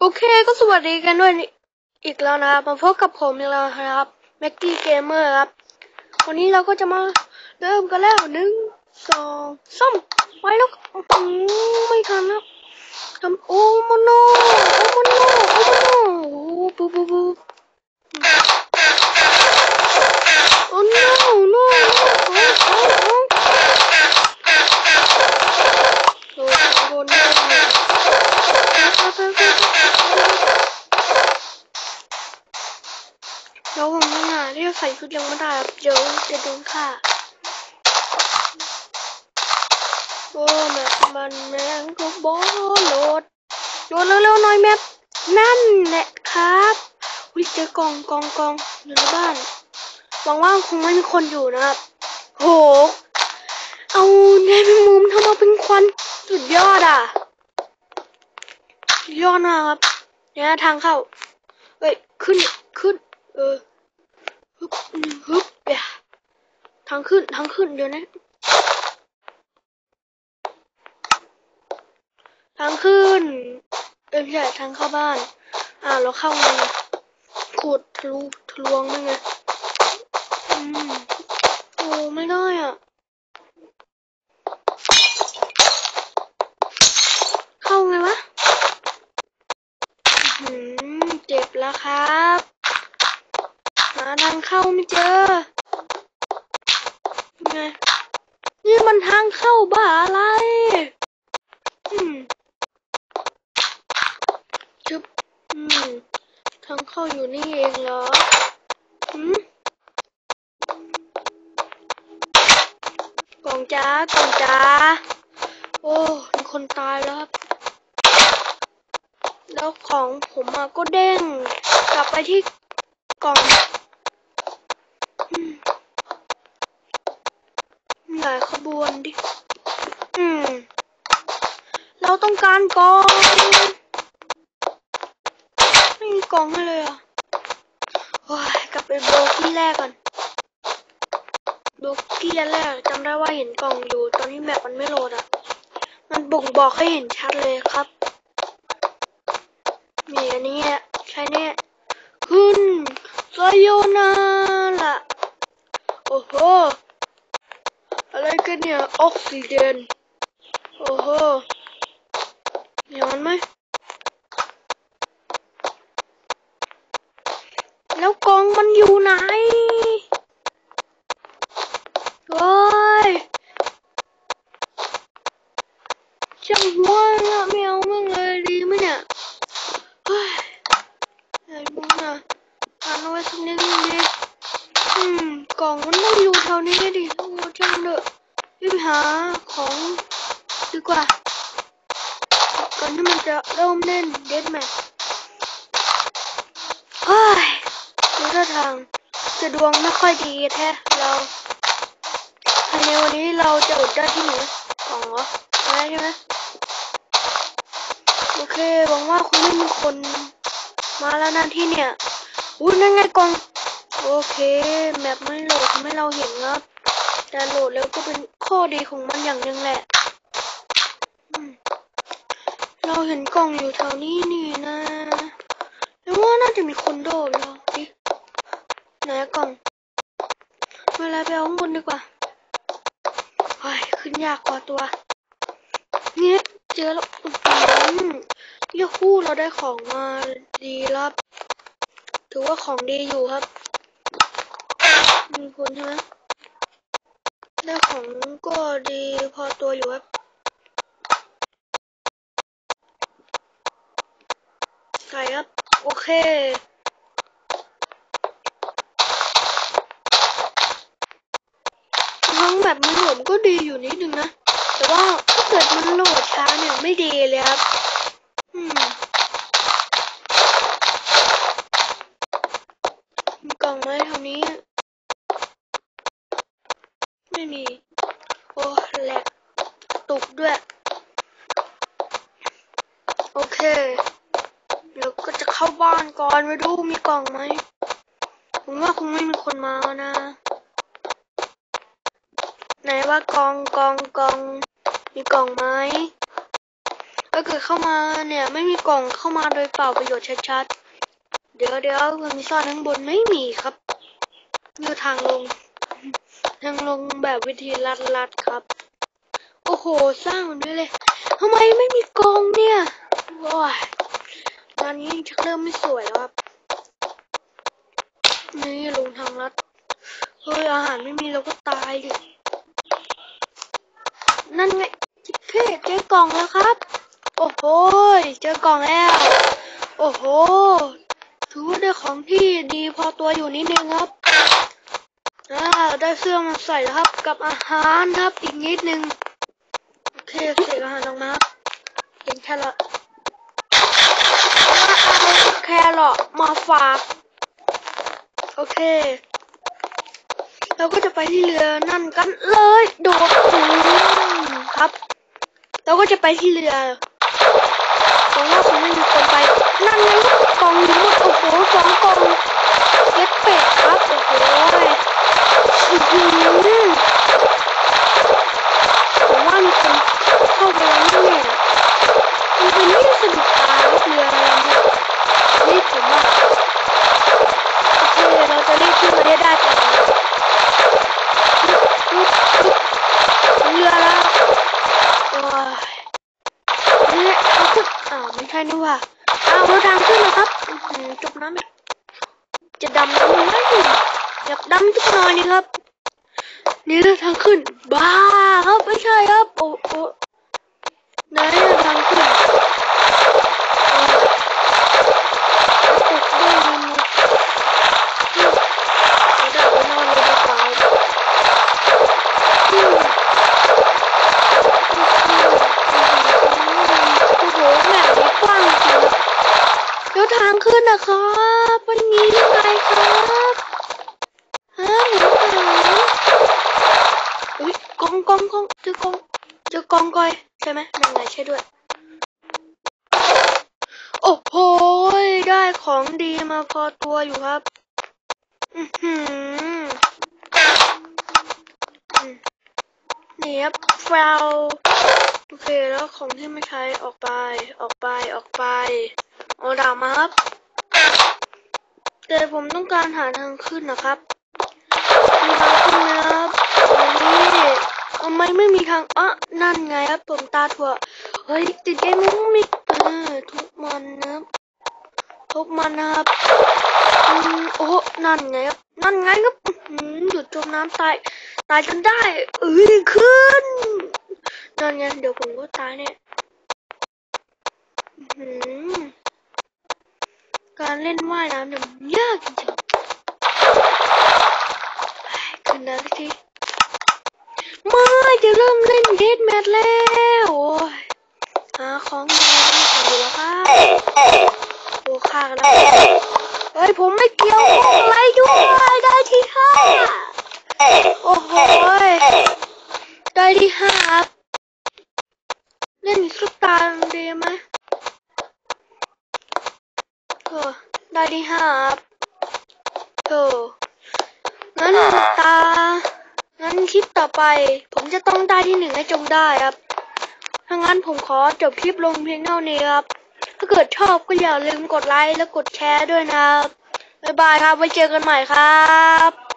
โอเคก็สวัสดีกันด้วยอีกแล้วนะครับมาพบกับผมอีกแล้วนะครับแม็กกี้เกมเมอร์ครับวันนี้เราก็จะมาเริ่มกันแล้วหนึ่งสองสามไปแล้วอื้อหือไม่ทันแล้วทำโอ้โมโนโอ้โม แล้วผมยังหาที่จะใส่ชุดยังไม่ได้เดี๋ยวจะโดนฆ่าโอ้แมปมันแมงก็บอโหลดโหลดเร็วๆหน่อยแมปนั่นแหละครับวิเจอกล่องกล่องกล่องอยู่ในบ้านหวังว่าคงไม่มีคนอยู่นะครับโหเอาในเป็นมุมทำมาเป็นควันสุดยอดอะสุดยอดนะครับเนี่ยทางเข้าเอ้ยขึ้นขึ้นเออฮึบฮึบเดี๋ยว ทางขึ้นทางขึ้นเดี๋ยวนะ ทางขึ้น เออม่ใช่ทางเข้าบ้าน อ่าเราเข้าไงขุดทะลุทะลวงนั่นไงอืมโอ้ไม่ได้อะ เข้าไงวะหืมเจ็บแล้วครับ หาทางเข้าไม่เจอไง นี่ มันทางเข้าบ้าอะไรอืมชึบทางเข้าอยู่นี่เองเหรออืมกล่องจ้ากล่องจ้า โอ้มีคนตายแล้วครับแล้วของผมอะก็เด้ง กลับไปที่กล่องอืมหลายขบวนดิ อืม เราต้องการกล่อง ไม่มีกล่องให้เลยอะโอ้ยกลับไปโบกี้แรกก่อนโบกี้อันแรกจำได้ว่าเห็นกล่องอยู่ ตอนนี้แมปมันไม่โหลดอะ มันบ่งบอกให้เห็นชัดเลยครับ มีอันนี้อะใช้เนี่ยขึ้นไซโยนาล่ะ โอ้โห กันเนี่ยออกซิเจนโอ้โหเห็นมันไหมแล้วกองมันอยู่ไหนโอ้ยช่างหัวละไม่เอามั่งเลยดีไหมเนี่ยเฮ้ยไอ้มึงอะอ่านเอาไว้สักนิดนึงดิอืมกล่องมันต้องอยู่แถวนี้ดิโอ้ช่างเถอะ รีบไปหาของดีกว่า ก่อนที่มันจะเริ่มเล่นเดดแมทเฮ้ยดูท่าทางจะดวงไม่ค่อยดีแท้เราภายในวันนี้เราจะอดได้ที่ไหนกล่องเหรอใช่ไหมโอเคหวังว่าคงไม่มีคนมาแล้วนะที่เนี่ยอุ้ยนั่นไงกอง โอเค แมปไม่โหลดทำให้เราเห็นครับ แต่โหลดแล้วก็เป็นข้อดีของมันอย่างหนึ่งแหละ เราเห็นกล่องอยู่แถวนี้นี่นะ แล้วว่าน่าจะมีคนโดดแล้วดิไหนกล่อง เวลาไปเอาข้างบนดีกว่าเฮ้ยขึ้นยากกว่าตัวเนี่ยเจอแล้วอื้อหือยาฮู้เราได้ของมาดีครับ ถือว่าของดีอยู่ครับ มีคนใช่ไหม ได้ของก็ดีพอตัวอยู่ครับ ใส่ครับ โอเค ทั้งแบบมันโหลดก็ดีอยู่นิดนึงนะ แต่ว่าถ้าเกิดมันโหลดช้าเนี่ยไม่ดีเลยครับ อืมมีกล่องไหมแถวนี้ ไม่มี โอ้แหลกตกด้วย โอเค เดี๋ยวก็จะเข้าบ้านก่อนไปดูมีกล่องไหม ผมว่าคงไม่มีคนมานะ ไหนว่ากองกองกอง มีกล่องไหมถ้าเกิดเข้ามาเนี่ย ไม่มีกล่องเข้ามาโดยเปล่าประโยชน์ชัดๆ เดี๋ยวเดี๋ยวมันมีซ่อนข้างบนไม่มีครับอยู่ทางลง ทางลงแบบวิธีลัดลัดๆครับ โอ้โห สร้างมันด้วยเลยทำไมไม่มีกองเนี่ย โอ้ยตอนนี้ชักเริ่มไม่สวยแล้วครับ นี่ลงทางลัด เฮ้ย อาหารไม่มีเราก็ตายดิ นั่นไงเพเจอกล่องแล้วครับ โอ้โห เจอกล่องแล้ว โอ้โห ถือว่าได้ของที่ดีพอตัวอยู่นิดนึงครับอ่าได้เสื้อมาใส่แล้วครับ กับอาหารครับอีกนิดนึง โอเคเสกอาหารออกมาเป็นแครอทเอาแค รอทมาฝาก โอเค เราก็จะไปที่เรือนั่นกันเลยโดดสูงครับ เราก็จะไปที่เรือหวังว่าคงไม่มีคนไป นั่นไงกองอยู่หมดโอ้โหสองกองเย็ดเป็ดครับ โอ้โหอื้อหือผมว่ามีคนเข้าไปแล้วแน่ๆมันเป็นไม่ได้สะดุดตาครับเรืออะไรเนี่ยนี่ผมว่าโอเคเราจะรีบขึ้นมาได้ได้ก่อนนะปุ๊บปุ๊บเรือแล้วโอ้ยนี่เขาขึ้นอ้าวไม่ใช่นี่หว่าอ้าวเราทางขึ้นแล้วครับอื้อหือจบน้ำอีกจะดำน้ำไหม อยาทุกหน่อยนี่ครับ นี่เราทางขึ้น บ้าครับไม่ใช่ครับ โอ้โอ้ไหนทางขึ้นโอ้ยตกได้ยินเกองกอยใช่ไหมนั่นไงใช่ด้วย โอ้โหได้ของดีมาพอตัวอยู่ครับ อือหือนี่ครับฟาวโอเคแล้วของที่ไม่ใช้ออกไป ออกไปออกไปเอาดามาครับแต่ผมต้องการหาทางขึ้นนะครับมีทางขึ้นนะครับอันนี้ ทำไมไม่มีทางอะนั่นไงครับผมตาถั่ว เฮ้ย ติดเกมมิมิกเออทุกมันนะครับทุกมันนะครับอืมโอ้โหนั่นไงครับ นั่นไงครับหือหยุดจมน้ำตาย ตายจนได้เอ้ยขึ้น นั่นไง เดี๋ยวผมก็ตายเนี่ยหือการเล่นว่ายน้ำเนี่ยยากจริงๆขึ้นนะสักที่ เริ่มเล่นเดทแมทแล้วโอ้ยหาของมาไม่อยู่แล้วครับโอ้ฆ่ากันแล้วเฮ้ยผมไม่เกี่ยวอะไรด้วยได้ที่ห้าโอ้โหได้ที่ห้าเล่นสักตาหนึ่งดีไหมเออได้ที่ห้าเอองั้นตา คลิปต่อไป ผมจะต้องได้ที่หนึ่งให้จงได้ครับถ้างั้นผมขอจบคลิปลงเพียงเท่านี้ครับ ถ้าเกิดชอบก็อย่าลืมกดไลค์และกดแชร์ด้วยนะครับ บ๊ายบายครับ ไว้เจอกันใหม่ครับ